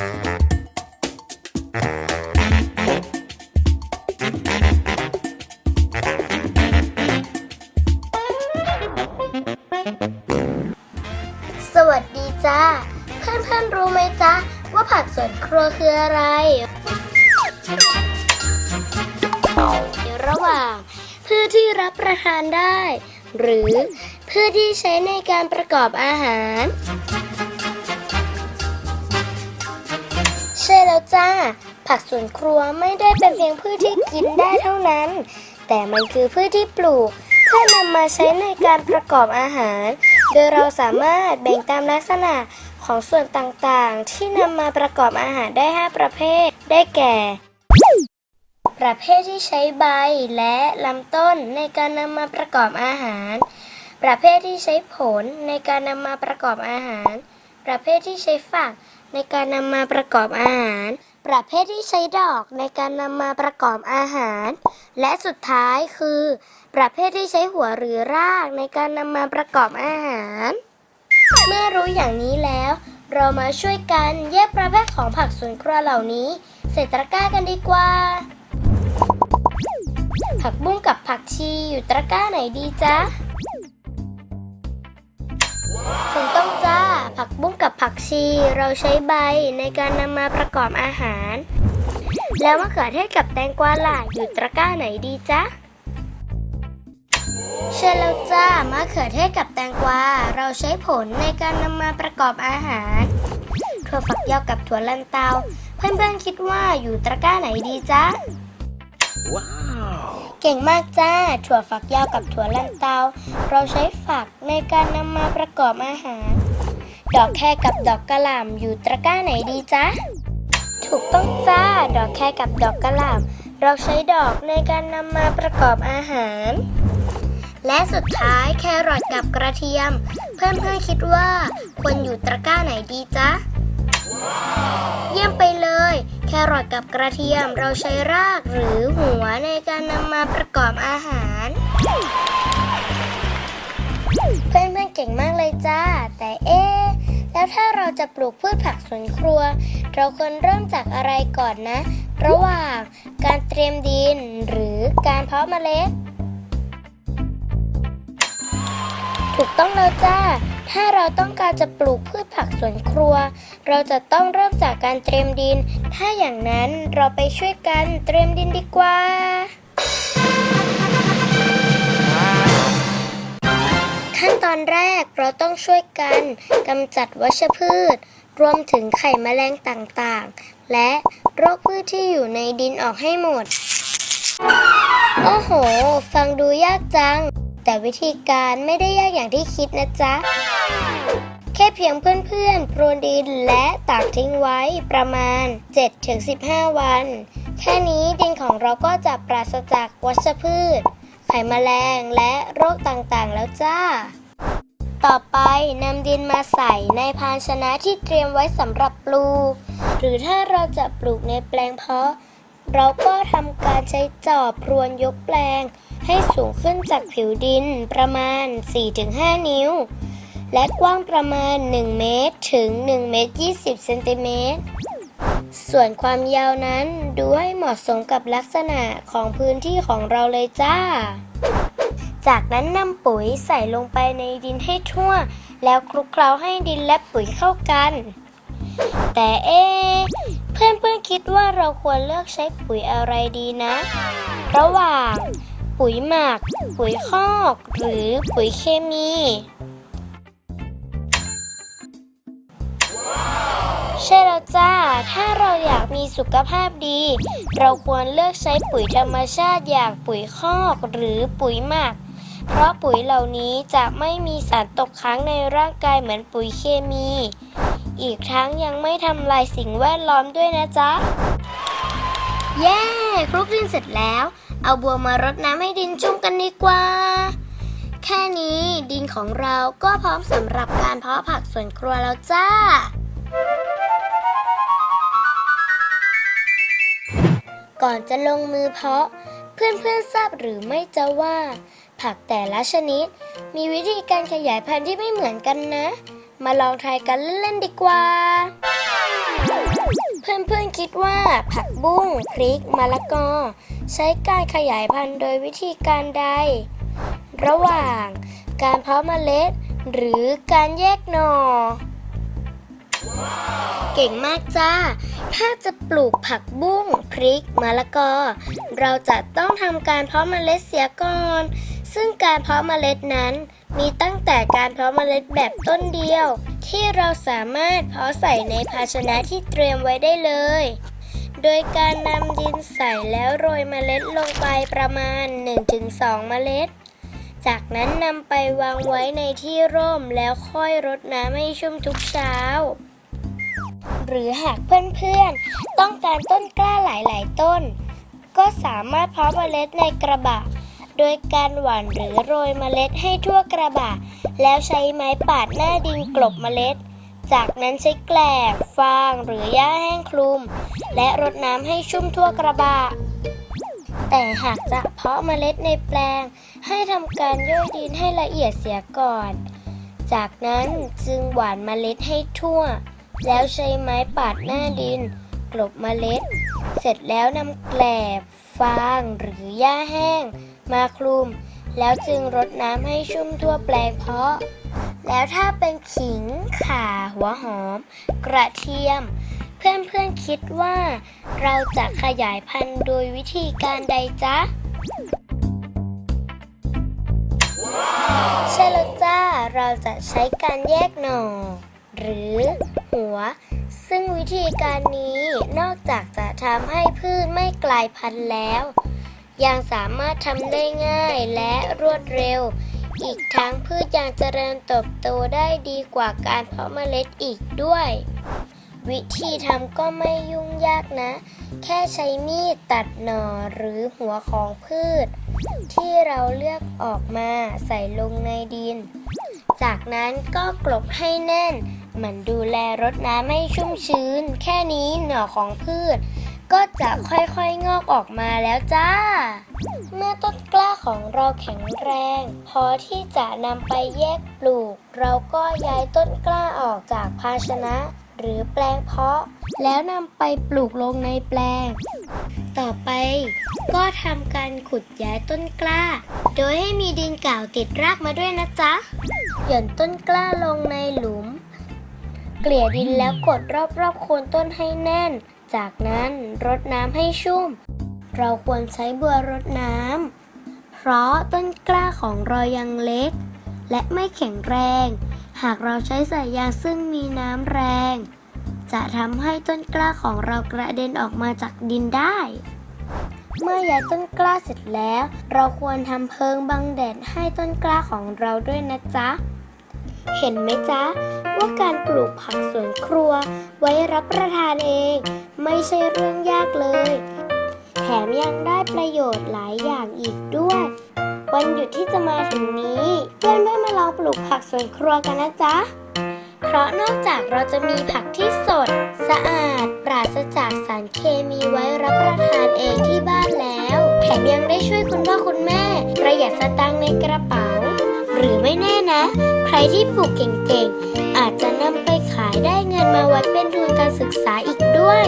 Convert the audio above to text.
สวัสดีจ้า เพื่อนๆรู้ไหมจ๊ะว่าผักสวนครัวคืออะไรระหว่างพืชที่รับประทานได้ หรือพืชที่ใช้ในการประกอบอาหาร ช่แล้วจ้า ผักสวนครัวไม่ได้เป็นเพียงพืชที่กินได้เท่านั้น แต่มันคือพืชที่ปลูกเพื่อนำมาใช้ในการประกอบอาหาร โดยเราสามารถแบ่งตามลักษณะของส่วนต่างๆ ที่นำมาประกอบอาหารได้ 5 ประเภท ได้แก่ ประเภทที่ใช้ใบและลำต้นในการนำมาประกอบอาหาร ประเภทที่ใช้ผลในการนำมาประกอบอาหาร ประเภทที่ใช้ฝัก ในการนำมาประกอบอาหาร ประเภทที่ใช้ดอกในการนำมาประกอบอาหาร และสุดท้ายคือ ประเภทที่ใช้หัวหรือรากในการนำมาประกอบอาหาร เมื่อรู้อย่างนี้แล้ว เรามาช่วยกันแยกประเภทของผักสวนครัวเหล่านี้ใส่ตะกร้ากันดีกว่า ผักบุ้งกับผักชีอยู่ตะกร้าไหนดีจ๊ะถูกต้องจ้าผักบุ้ง ผักชีเราใช้ใบในการนำมาประกอบอาหาร แล้วมะเขือเทศกับแตงกวาล่ะอยู่ตะกร้าไหนดีจ๊ะใช่แล้วจ้ามะเขือเทศกับแตงกวาเราใช้ผลในการนำมาประกอบอาหารถั่วฝักยาวกับถั่วลันเตา เพื่อนๆคิดว่าอยู่ตะกร้าไหนดีจ๊ะเก่งมากจ้า ถั่วฝักยาวกับถั่วลันเตา เราใช้ฝักในการนำมาประกอบอาหาร ดอกแครกับดอกกระหล่ำอยู่ตะกร้าไหนดีจ๊ะ ถูกต้องจ้า ดอกแครกับดอกกระหล่ำเราใช้ดอกในการนำมาประกอบอาหาร และสุดท้ายแครอทกับกระเทียม เพื่อนๆคิดว่าควรอยู่ตะกร้าไหนดีจ๊ะ เยี่ยมไปเลย แครอทกับกระเทียมเราใช้รากหรือหัวในการนำมาประกอบอาหารเพื่อนๆเก่งมากเลยจ้า แต่เอ๊ แล้วถ้าเราจะปลูกพืชผักสวนครัว เราควรเริ่มจากอะไรก่อนนะ ระหว่างการเตรียมดินหรือการเพาะเมล็ด ถูกต้องแล้วจ้า ถ้าเราต้องการจะปลูกพืชผักสวนครัว เราจะต้องเริ่มจากการเตรียมดิน ถ้าอย่างนั้นเราไปช่วยกันเตรียมดินดีกว่า อนแรกเราต้องช่วยกันกำจัดวัชพืช รวมถึงไข่แมลงต่างๆ และโรคพืชที่อยู่ในดินออกให้หมด โอ้โห ฟังดูยากจัง แต่วิธีการไม่ได้ยากอย่างที่คิดนะจ๊ะ แค่เพียงเพื่อนๆพรวนดินและตากทิ้งไว้ประมาณ 7-15 วัน แค่นี้ดินของเราก็จะปราศจากวัชพืชไขแมลงและโรคต่างๆ แล้วจ้า ต่อไปนำดินมาใส่ในภาชนะที่เตรียมไว้สำหรับปลูก หรือถ้าเราจะปลูกในแปลงเพาะ เราก็ทำการใช้จอบพรวนยกแปลง ให้สูงขึ้นจากผิวดินประมาณ 4-5 นิ้ว และกว้างประมาณ 1 เมตรถึง1เมตร20เซนติเมตรส่วนความยาวนั้นดูให้เหมาะสมกับลักษณะของพื้นที่ของเราเลยจ้า จากนั้นนำปุ๋ยใส่ลงไปในดินให้ทั่ว แล้วคลุกเคล้าให้ดินและปุ๋ยเข้ากัน แต่เอ๊เพื่อนเพื่อนๆคิดว่าเราควรเลือกใช้ปุ๋ยอะไรดีนะ ระหว่าง ปุ๋ยหมัก ปุ๋ยคอก หรือปุ๋ยเคมี ใช่แล้วจ้า ถ้าเราอยากมีสุขภาพดี เราควรเลือกใช้ปุ๋ยธรรมชาติอย่างปุ๋ยคอกหรือปุ๋ยหมัก เพราะปุ๋ยเหล่านี้จะไม่มีสารตกค้างในร่างกายเหมือนปุ๋ยเคมี อีกทั้งยังไม่ทำลายสิ่งแวดล้อมด้วยนะจ๊ะ เย้คลุกดินเสร็จแล้ว เอาบัวมารดน้ำให้ดินชุ่มกันดีกว่า แค่นี้ดินของเราก็พร้อมสำหรับการเพาะผักสวนครัวแล้วจ้าก่อนจะลงมือเพาะ เพื่อนๆทราบหรือไม่จะว่า ผักแต่ละชนิด มีวิธีการขยายพันธุ์ที่ไม่เหมือนกันนะ มาลองทายกันเล่นๆดีกว่า เพื่อนๆคิดว่าผักบุ้งพริกมะละกอ ใช้การขยายพันธุ์โดยวิธีการใด ระหว่างการเพาะเมล็ด หรือการแยกหน่อเก่งมากจ้า ถ้าจะปลูกผักบุ้งพริกมะละกอ เราจะต้องทำการเพาะเมล็ดเสียก่อน ซึ่งการเพาะเมล็ดนั้น มีตั้งแต่การเพาะเมล็ดแบบต้นเดียว ที่เราสามารถเพาะใส่ในภาชนะที่เตรียมไว้ได้เลย โดยการนำดินใส่แล้วโรยเมล็ดลงไปประมาณ 1-2 เมล็ด จากนั้นนำไปวางไว้ในที่ร่มแล้วค่อยรดน้ำให้ชุ่มทุกเช้า หรือหากเพื่อนๆ ต้องการต้นกล้าหลายๆต้น ก็สามารถเพาะเมล็ดในกระบะ โดยการหว่านหรือโรยเมล็ดให้ทั่วกระบะ แล้วใช้ไม้ปาดหน้าดินกลบเมล็ด จากนั้นใช้แกลบฟางหรือหญ้าแห้งคลุม และรดน้ำให้ชุ่มทั่วกระบะ แต่หากจะเพาะเมล็ดในแปลง ให้ทำการย่อยดินให้ละเอียดเสียก่อน จากนั้นจึงหว่านเมล็ดให้ทั่ว แล้วใช้ไม้ปาดหน้าดินกลบเมล็ด เสร็จแล้วนำแกลบ ฟางหรือหญ้าแห้ง มาคลุม แล้วจึงรดน้ำให้ชุ่มทั่วแปลงเพาะ แล้วถ้าเป็นขิง ข่า หัวหอม กระเทียม เพื่อนๆคิดว่า เราจะขยายพันธุ์โดยวิธีการใดจ๊ะใช่แล้วจ้า เราจะใช้การแยกหน่อ หรือหัว ซึ่งวิธีการนี้นอกจากจะทำให้พืชไม่กลายพันธุ์แล้ว ยังสามารถทำได้ง่ายและรวดเร็ว อีกทั้งพืชยังเจริญเติบโตได้ดีกว่าการเพาะเมล็ดอีกด้วย วิธีทำก็ไม่ยุ่งยากนะ แค่ใช้มีดตัดหน่อหรือหัวของพืช ที่เราเลือกออกมาใส่ลงในดิน จากนั้นก็กลบให้แน่น หมันดูแลรดน้ำให้ชุ่มชื้น แค่นี้หน่อของพืช ก็จะค่อยๆงอกออกมาแล้วจ้า เมื่อต้นกล้าของเราแข็งแรง พอที่จะนำไปแยกปลูก เราก็ย้ายต้นกล้าออกจากภาชนะ หรือแปลงเพาะ แล้วนำไปปลูกลงในแปลง ต่อไป ก็ทำการขุดย้ายต้นกล้า โดยให้มีดินเก่าติดรากมาด้วยนะจ๊ะ หย่อนต้นกล้าลงในหลุม เกลี่ยดินแล้วกดรอบๆโคนต้นให้แน่น จากนั้นรดน้ำให้ชุ่ม เราควรใช้บัวรดน้ำ เพราะต้นกล้าของเรายังเล็ก และไม่แข็งแรง หากเราใช้สายยางซึ่งมีน้ำแรง จะทำให้ต้นกล้าของเรากระเด็นออกมาจากดินได้ เมื่อย้ายต้นกล้าเสร็จแล้ว เราควรทำเพิงบังแดดให้ต้นกล้าของเราด้วยนะจ๊ะ เห็นไหมจ๊ะ ว่าการปลูกผักสวนครัวไว้รับประทานเอง ไม่ใช่เรื่องยากเลย แถมยังได้ประโยชน์หลายอย่างอีกด้วย วันหยุดที่จะมาถึงนี้ เพื่อนเพื่อนมาลองปลูกผักสวนครัวกันนะจ๊ะ เพราะนอกจากเราจะมีผักที่สด สะอาด ปราศจากสารเคมีไว้รับประทานเองที่บ้านแล้ว แถมยังได้ช่วยคุณพ่อคุณแม่ ประหยัดสตางค์ในกระเป๋า หรือไม่แน่นะ ใครที่ปลูกเก่งๆ อาจจะนำไปขายได้เงินมาวัดเป็นทุนการศึกษาอีกด้วย